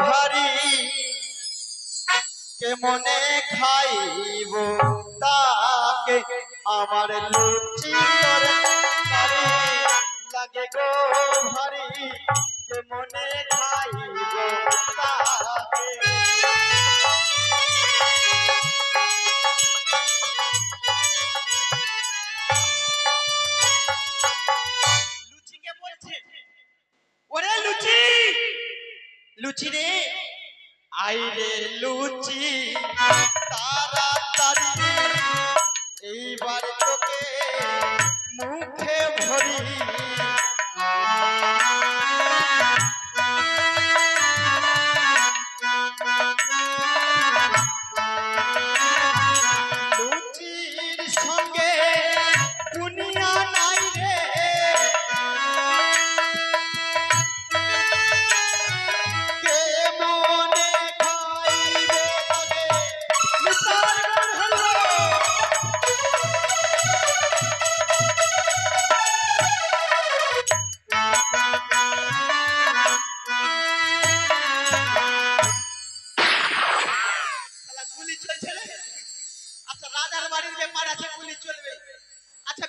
ভারী কেমনে খাইব তাকে? আমার লুচি লাগে গো ভারী কেমনে খাইব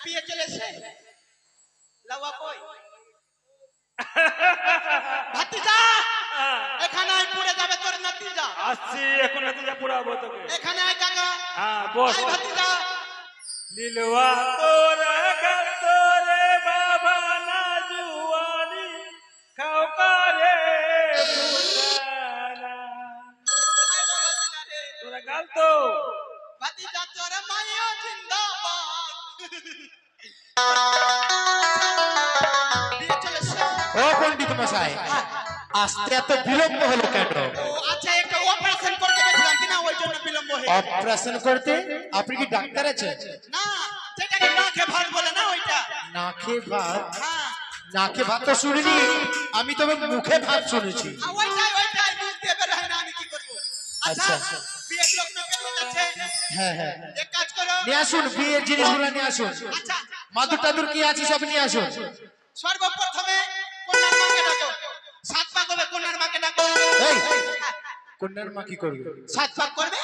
বিয়ে চলেছে? লাউয়া কই? ভাতিজা! এখানে পড়ে যাবে তোর নাতিজা। আসছি এখন তোকে। এখানে আয় কাকা। হ্যাঁ বস। ভাতিজা। তোরে আসতে এত বিলম্ব হলো কেন? আচ্ছা একটা অপারেশন করতে গেছিলাম কিনা? ওই জন্য বিলম্ব অপারেশন করতে? আপনি কি ডাক্তার না সেটাকে না খেয়ে ভাত বলে না ওইটা? না ভাত? হ্যাঁ। ভাত তো শুনিনি। আমি তবে মুখে ভাত শুনেছি। ওইটাই ওইটাই না আমি কি করব? আচ্ছা আচ্ছা। বিয়ের লোক না পেরিয়ে যাচ্ছে হ্যাঁ হ্যাঁ। এক কাজ করো। নিয়ে আসুন বিয়ের জিনিসগুলো নিয়ে আসুন। আচ্ছা। মাদুর টাদুর কি আছে সব নিয়ে আসুন। সর্বপ্রথমে কন্যার মাকে ডাকো। এই কন্যার মা কি করবে? সাত পাক করবে?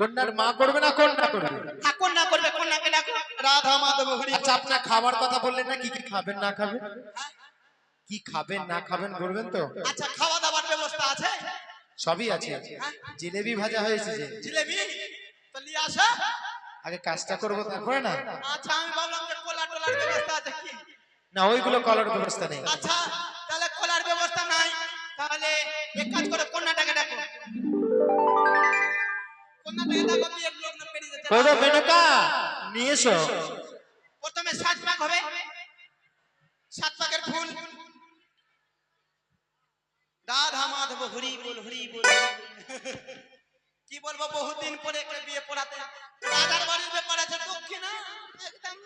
কন্যার মা করবে না কন্যা করবে? হ্যাঁ কন্যা করবে কন্যাকে ডাকো। রাধা মাধব হরি আচ্ছা আপনার খাবার কথা বললেন না কি কি খাবেন না খাবেন? কি খাবেন না খাবেন বলবেন তো? আচ্ছা খাওয়া দাওয়ার ব্যবস্থা আছে? সবই আছে। জিলেবি ভাজা হয়েছে যে। জিলেবি? তো নিয়ে আসো। আগে কাজটা করব তারপরে না? আচ্ছা আমি ভাবলাম যে কোলা টোলার ব্যবস্থা আছে কি? না ওইগুলো কলার ব্যবস্থা নেই। আচ্ছা বলো মেনকা নিয়ে এসো। প্রথমে সাত পাক হবে। সাত পাকের ফুল। রাধা মাধব হরি বল হরি বল। কি বলব বহুদিন পরে একটা বিয়ে পড়াতে। রাজার বাড়ির ব্যাপার আছে দক্ষিণা একদম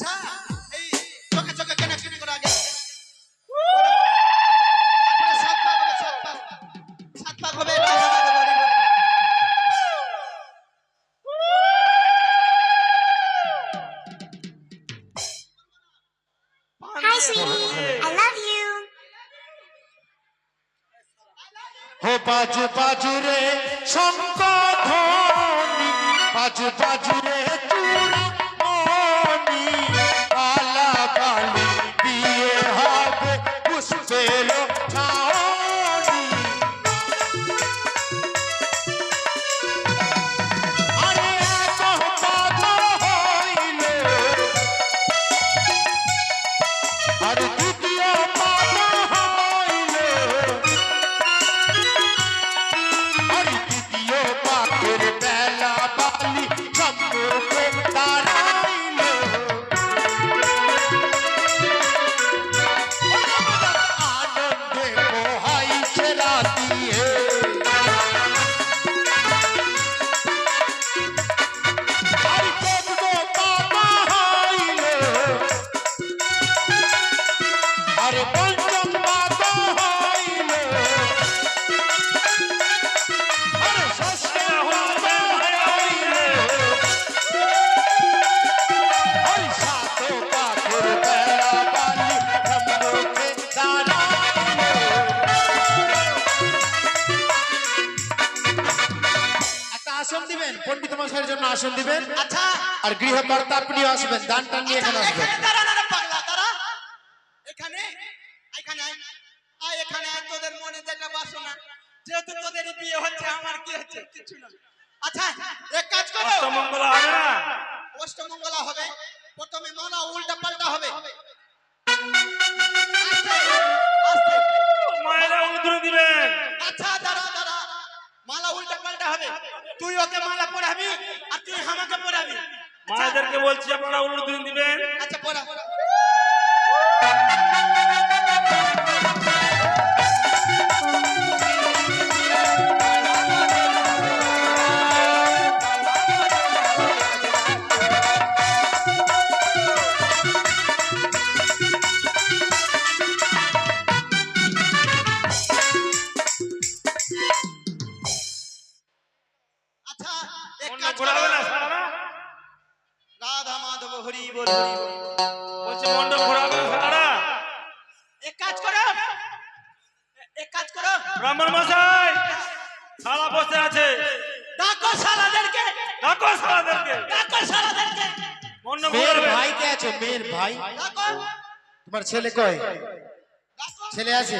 আচ্ছা এই চোখে চোখে কানেকশন করো আগে সাত পাক হবে সাত পাক সাত পাক হবে বল। Hi, sweetie. আসন দিবেন। আচ্ছা। আর গৃহকর্তা আপনিও আসবেন দান টান নিয়ে এখানে আসবেন। এখানে দাঁড়া না রে পাগলা দাঁড়া। এখানে এখানে আয়। আয় এখানে আয়, তোদের মনে যেটা বাসনা। যেহেতু তোদের বিয়ে হচ্ছে আমার কি হচ্ছে কিছু না। আচ্ছা এক কাজ করো। অষ্টমঙ্গল হবে না? অষ্টমঙ্গলা হবে। প্রথমে মালা উল্টা পাল্টা হবে। মায়েরা উদ্র দিবেন। ওকে মালা পড়াবি আর তুই আমাকে পড়াবি মায়েদেরকে বলছি আপনারা উদ্র দিবেন। আচ্ছা পড়া ভাই আছে মেয়ের ভাই? তোমার ছেলে কয়? ছেলে আছে?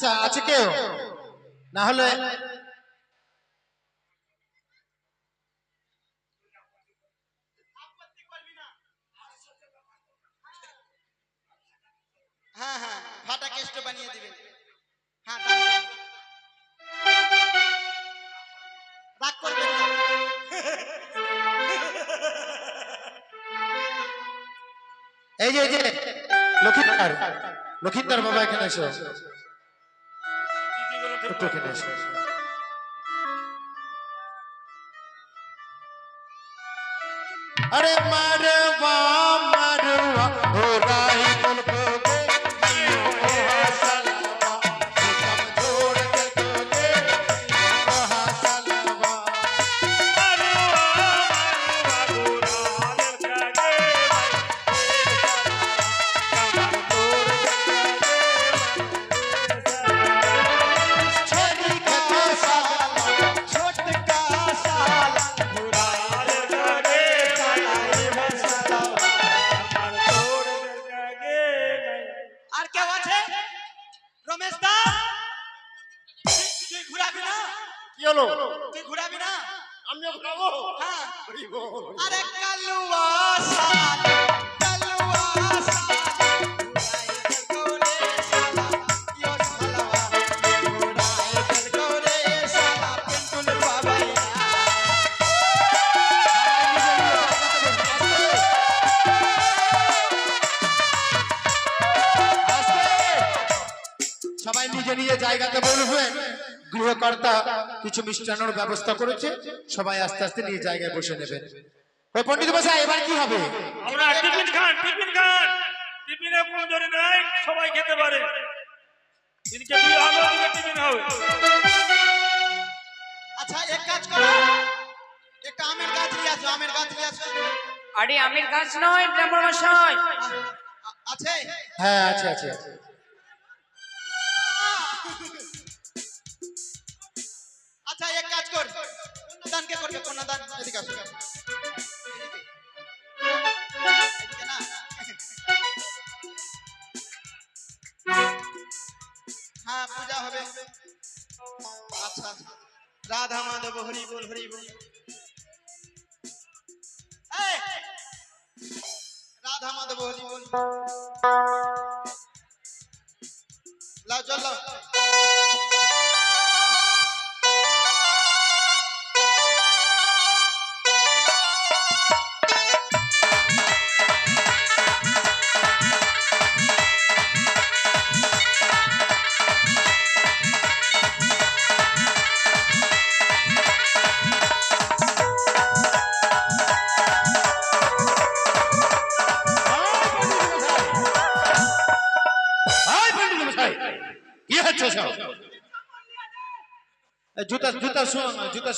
আচ্ছা আছে কেউ? না হলে হ্যাঁ হ্যাঁ ফাটা কেষ্ট বানিয়ে দিবেন। হ্যাঁ রাগ করবেন না। এই যে এই যে লক্ষিন্দার লক্ষিন্দার বাবা এখানে এসো। দিদিগুলো ঠিক একটু এখানে কি হলো? তুই ঘুরাবি না? আমিও খাব হ্যাঁ। আরে কালুয়া সবাই নিজে নিজে জায়গাতে বলবেন। গৃহকর্তা কিছু মিষ্টান্নর ব্যবস্থা করেছে সবাই আস্তে আস্তে নিজ জায়গায় বসে নেবেন। ওই পণ্ডিত মশাই এবার কি হবে? আমরা টিফিন খান টিফিন খান। টিফিনে কোনো জরি নাই সবাই খেতে পারে। এদিকে বিয়ে হবে ওদিকে টিফিন হবে। আচ্ছা এক কাজ করো। একটা আমের গাছ নিয়ে আসো আমের গাছ নিয়ে আসো। আরে আমের গাছ নয় ব্রাহ্মণ মশাই। আছে? হ্যাঁ আছে আছে আচ্ছা কে করবে কন্যাদান হ্যাঁ পূজা হবে। আচ্ছা রাধা মাধব, হরি বল হরি বল। রাধা মাধব, হরি বল। লাও চল জুতা জুতা জুতা